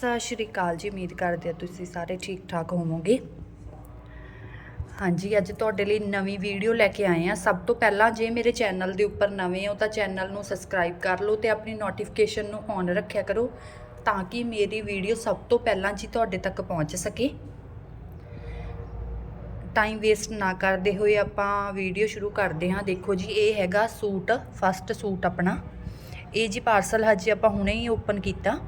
ਸਤਿ ਸ਼੍ਰੀ ਅਕਾਲ ਜੀ, ਉਮੀਦ ਕਰਦੇ ਹਾਂ ਤੁਸੀਂ ਸਾਰੇ ਠੀਕ ਠਾਕ ਹੋਵੋਗੇ। ਹਾਂਜੀ, ਅੱਜ ਤੁਹਾਡੇ ਲਈ ਨਵੀਂ ਵੀਡੀਓ ਲੈ ਕੇ ਆਏ ਆ ਸਭ ਤੋਂ ਪਹਿਲਾਂ ਜੇ ਮੇਰੇ ਚੈਨਲ ਦੇ ਉੱਪਰ ਨਵੇਂ ਹੋ ਤਾਂ ਚੈਨਲ ਨੂੰ ਸਬਸਕ੍ਰਾਈਬ ਕਰ ਲਓ ਤੇ ਆਪਣੀ ਨੋਟੀਫਿਕੇਸ਼ਨ ਨੂੰ ਔਨ ਰੱਖਿਆ ਕਰੋ ਤਾਂ ਕਿ ਮੇਰੀ ਵੀਡੀਓ ਸਭ ਤੋਂ ਪਹਿਲਾਂ ਜੀ ਤੁਹਾਡੇ ਤੱਕ ਪਹੁੰਚ ਸਕੇ। ਟਾਈਮ ਵੇਸਟ ਨਾ ਕਰਦੇ ਹੋਏ ਆਪਾਂ ਵੀਡੀਓ ਸ਼ੁਰੂ ਕਰਦੇ ਹਾਂ। ਦੇਖੋ ਜੀ, ਇਹ ਹੈਗਾ ਸੂਟ, ਫਸਟ ਸੂਟ ਆਪਣਾ। ਇਹ ਜੀ ਪਾਰਸਲ ਹਜੇ ਆਪਾਂ ਹੁਣੇ ਹੀ ਓਪਨ ਕੀਤਾ।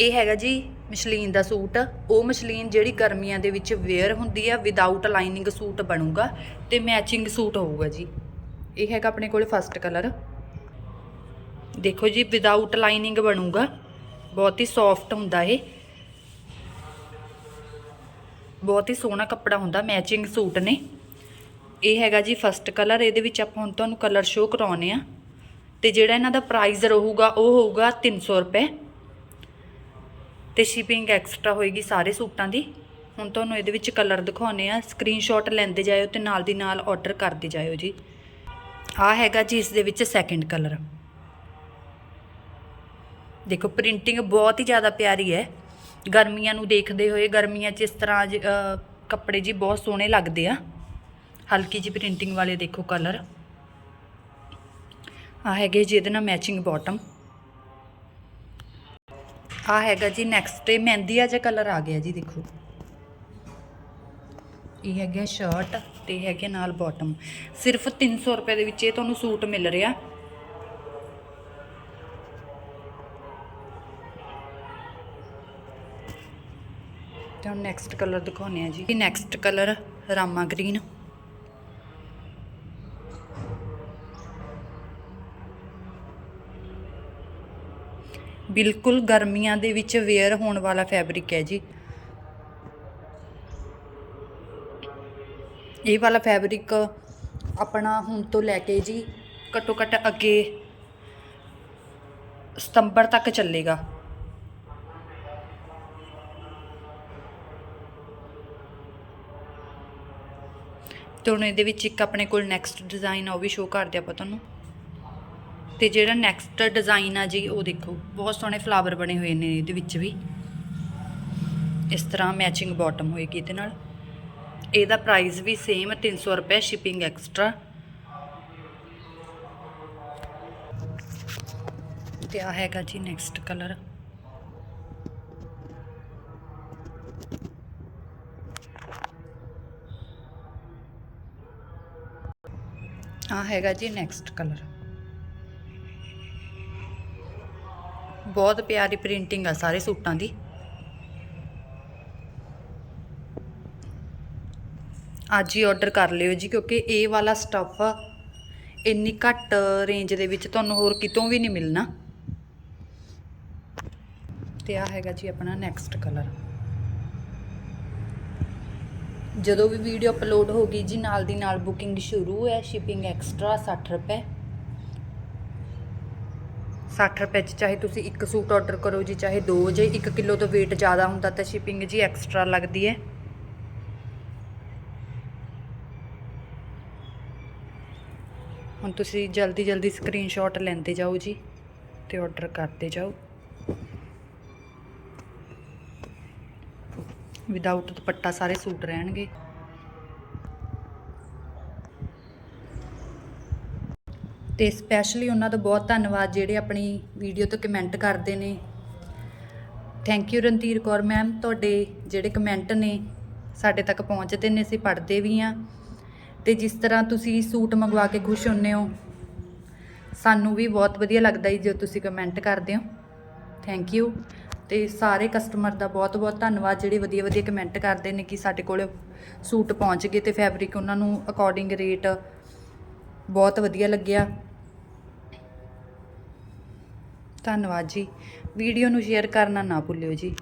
ਇਹ ਹੈਗਾ ਜੀ ਮਸ਼ਲੀਨ ਦਾ ਸੂਟ। ਉਹ ਮਸ਼ਲੀਨ ਜਿਹੜੀ ਗਰਮੀਆਂ ਦੇ ਵਿੱਚ ਵੇਅਰ ਹੁੰਦੀ ਆ ਵਿਦਆਊਟ ਲਾਈਨਿੰਗ ਸੂਟ ਬਣੂਗਾ ਤੇ ਮੈਚਿੰਗ ਸੂਟ ਹੋਊਗਾ ਜੀ। ਇਹ ਹੈਗਾ ਆਪਣੇ ਕੋਲ ਫਸਟ ਕਲਰ ਦੇਖੋ ਜੀ ਵਿਦਆਊਟ ਲਾਈਨਿੰਗ ਬਣੂਗਾ। ਬਹੁਤ ਹੀ ਸੌਫਟ ਹੁੰਦਾ ਇਹ। ਬਹੁਤ ਹੀ ਸੋਹਣਾ ਕੱਪੜਾ ਹੁੰਦਾ ਮੈਚਿੰਗ ਸੂਟ ਨੇ। ਇਹ ਹੈਗਾ ਜੀ ਫਸਟ ਕਲਰ ਇਹਦੇ ਵਿੱਚ ਆਪਾਂ ਹੁਣ ਤੁਹਾਨੂੰ ਕਲਰ ਸ਼ੋਅ ਕਰਾਉਨੇ ਆ। ਤੇ ਜਿਹੜਾ ਇਹਨਾਂ ਦਾ ਪ੍ਰਾਈਸ ਰਹੂਗਾ, ਉਹ ਹੋਊਗਾ 300 ਰੁਪਏ। ਤੇ ਸ਼ਿਪਿੰਗ ਐਕਸਟਰਾ ਹੋਏਗੀ ਸਾਰੇ ਸੂਟਾਂ ਦੀ। ਹੁਣ ਤੁਹਾਨੂੰ ਇਹਦੇ ਵਿੱਚ ਕਲਰ ਦਿਖਾਉਨੇ ਆ ਸਕਰੀਨਸ਼ਾਟ ਲੈਂਦੇ ਜਾਇਓ ਤੇ ਨਾਲ ਦੀ ਨਾਲ ਆਰਡਰ ਕਰਦੇ ਜਾਇਓ ਜੀ। ਆ ਹੈਗਾ ਜੀ ਇਸ ਦੇ ਵਿੱਚ ਸੈਕੰਡ ਕਲਰ ਦੇਖੋ ਪ੍ਰਿੰਟਿੰਗ ਬਹੁਤ ਹੀ ਜ਼ਿਆਦਾ ਪਿਆਰੀ ਹੈ। ਗਰਮੀਆਂ ਨੂੰ ਦੇਖਦੇ ਹੋਏ, ਗਰਮੀਆਂ 'ਚ ਇਸ ਤਰ੍ਹਾਂ ਜ- ਕੱਪੜੇ ਜੀ ਬਹੁਤ ਸੋਹਣੇ ਲੱਗਦੇ ਆ। ਹਲਕੀ ਜੀ ਪ੍ਰਿੰਟਿੰਗ ਵਾਲੇ ਦੇਖੋ ਕਲਰ ਆ ਹੈਗੇ ਜੀ ਇਹਦੇ ਨਾਲ ਮੈਚਿੰਗ ਬਾਟਮ ਆ ਹੈਗਾ ਜੀ ਨੈਕਸਟ ਤੇ ਆ ਜਿਹਾ ਕਲਰ ਆ ਗਿਆ ਜੀ, ਦੇਖੋ। ਇਹ ਹੈਗਾ ਸ਼ਰਟ ਤੇ ਹੈਗੇ ਨਾਲ ਬਾਟਮ ਸਿਰਫ 300 ਰੁਪਏ ਦੇ ਵਿੱਚ ਇਹ ਤੁਹਾਨੂੰ ਸੂਟ ਮਿਲ ਰਿਹਾ। ਤੇ ਨੈਕਸਟ ਕਲਰ ਦਿਖਾਉਨੇ ਆ ਜੀ। ਨੈਕਸਟ ਕਲਰ ਰਾਮਾ ਗ੍ਰੀਨ ਬਿਲਕੁਲ ਗਰਮੀਆਂ ਦੇ ਵਿੱਚ ਵੇਅਰ ਹੋਣ ਵਾਲਾ ਫੈਬਰਿਕ ਹੈ ਜੀ। ਇਹ ਵਾਲਾ ਫੈਬਰਿਕ ਆਪਣਾ ਹੁਣ ਤੋਂ ਲੈ ਕੇ ਜੀ ਘੱਟੋ ਘੱਟ ਅੱਗੇ ਸਤੰਬਰ ਤੱਕ ਚੱਲੇਗਾ। ਤੇ ਹੁਣ ਇਹਦੇ ਵਿੱਚ ਇੱਕ ਆਪਣੇ ਕੋਲ ਨੈਕਸਟ ਡਿਜ਼ਾਈਨ ਆ, ਉਹ ਵੀ ਸ਼ੋਅ ਕਰਦੇ ਆਪਾਂ ਤੁਹਾਨੂੰ। ਤੇ ਜਿਹੜਾ ਨੈਕਸਟ ਡਿਜ਼ਾਈਨ ਆ ਜੀ, ਉਹ ਦੇਖੋ। ਬਹੁਤ ਸੋਹਣੇ ਫਲਾਵਰ ਬਣੇ ਹੋਏ ਨੇ ਇਹਦੇ ਵਿੱਚ ਵੀ। ਇਸ ਤਰ੍ਹਾਂ ਮੈਚਿੰਗ ਬਾਟਮ ਹੋਏਗੀ ਇਹਦੇ ਨਾਲ। ਇਹਦਾ ਪ੍ਰਾਈਸ ਵੀ ਸੇਮ 300 ਰੁਪਏ ਸ਼ਿਪਿੰਗ ਐਕਸਟਰਾ ਤੇ ਆ ਹੈਗਾ ਜੀ ਨੈਕਸਟ ਕਲਰ ਆ ਹੈਗਾ ਜੀ ਨੈਕਸਟ ਕਲਰ ਬਹੁਤ ਪਿਆਰੀ ਪ੍ਰਿੰਟਿੰਗ ਆ ਸਾਰੇ ਸੂਟਾਂ ਦੀ। ਅੱਜ ਹੀ ਆਰਡਰ ਕਰ ਲਿਓ ਜੀ, ਕਿਉਂਕਿ ਇਹ ਵਾਲਾ ਸਟੱਫ ਇੰਨੀ ਘੱਟ ਰੇਂਜ ਦੇ ਵਿੱਚ ਤੁਹਾਨੂੰ ਹੋਰ ਕਿਤੋਂ ਵੀ ਨਹੀਂ ਮਿਲਣਾ। ਤੇ ਆ ਹੈਗਾ ਜੀ ਆਪਣਾ ਨੈਕਸਟ ਕਲਰ ਜਦੋਂ ਵੀ ਵੀਡੀਓ ਅਪਲੋਡ ਹੋਗੀ ਜੀ, ਨਾਲ ਦੀ ਨਾਲ ਬੁਕਿੰਗ ਸ਼ੁਰੂ ਹੈ ਸ਼ਿਪਿੰਗ ਐਕਸਟਰਾ 60 ਰੁਪਏ। 60 ਰੁਪਏ ਚ, ਚਾਹੇ ਤੁਸੀਂ ਇੱਕ ਸੂਟ ਆਰਡਰ ਕਰੋ ਜੀ, ਚਾਹੇ ਦੋ ਜੇ 1 ਕਿਲੋ ਤੋਂ weight ਜ਼ਿਆਦਾ ਹੁੰਦਾ ਤਾਂ ਸ਼ਿਪਿੰਗ ਜੀ ਐਕਸਟਰਾ ਲੱਗਦੀ ਹੈ ਹੁਣ ਤੁਸੀਂ ਜਲਦੀ ਜਲਦੀ ਸਕਰੀਨਸ਼ਾਟ ਲੈਂਦੇ ਜਾਓ ਜੀ ਤੇ ਆਰਡਰ ਕਰਦੇ ਜਾਓ। ਵਿਦਆਊਟ ਦੁਪੱਟਾ, ਸਾਰੇ ਸੂਟ ਰਹਿਣਗੇ। ਤੇ ਸਪੈਸ਼ਲੀ ਉਹਨਾਂ ਦਾ ਬਹੁਤ ਧੰਨਵਾਦ ਜਿਹੜੇ ਆਪਣੀ ਵੀਡੀਓ ਤੋਂ ਕਮੈਂਟ ਕਰਦੇ ਨੇ। Thank you Randhir Kaur ma'am ਤੁਹਾਡੇ ਜਿਹੜੇ ਕਮੈਂਟ ਨੇ ਸਾਡੇ ਤੱਕ ਪਹੁੰਚਦੇ ਨੇ, ਅਸੀਂ ਪੜ੍ਹਦੇ ਵੀ ਆ ਤੇ ਜਿਸ ਤਰ੍ਹਾਂ ਤੁਸੀਂ ਸੂਟ ਮੰਗਵਾ ਕੇ ਖੁਸ਼ ਹੁੰਨੇ ਹੋ, ਸਾਨੂੰ ਵੀ ਬਹੁਤ ਵਧੀਆ ਲੱਗਦਾ ਜੀ ਜੋ ਤੁਸੀਂ ਕਮੈਂਟ ਕਰਦੇ ਹੋ। ਥੈਂਕ ਯੂ ਤੇ ਸਾਰੇ ਕਸਟਮਰ ਦਾ ਬਹੁਤ ਬਹੁਤ ਧੰਨਵਾਦ ਜਿਹੜੇ ਵਧੀਆ ਵਧੀਆ ਕਮੈਂਟ ਕਰਦੇ ਨੇ ਕਿ ਸਾਡੇ ਕੋਲ ਸੂਟ ਪਹੁੰਚ ਗਏ ਤੇ ਫੈਬਰਿਕ ਉਹਨਾਂ ਨੂੰ ਅਕੋਰਡਿੰਗ ਰੇਟ ਬਹੁਤ ਵਧੀਆ ਲੱਗਿਆ। ਧੰਨਵਾਦ ਜੀ। ਵੀਡੀਓ ਨੂੰ ਸ਼ੇਅਰ ਕਰਨਾ ਨਾ ਭੁੱਲਿਓ ਜੀ।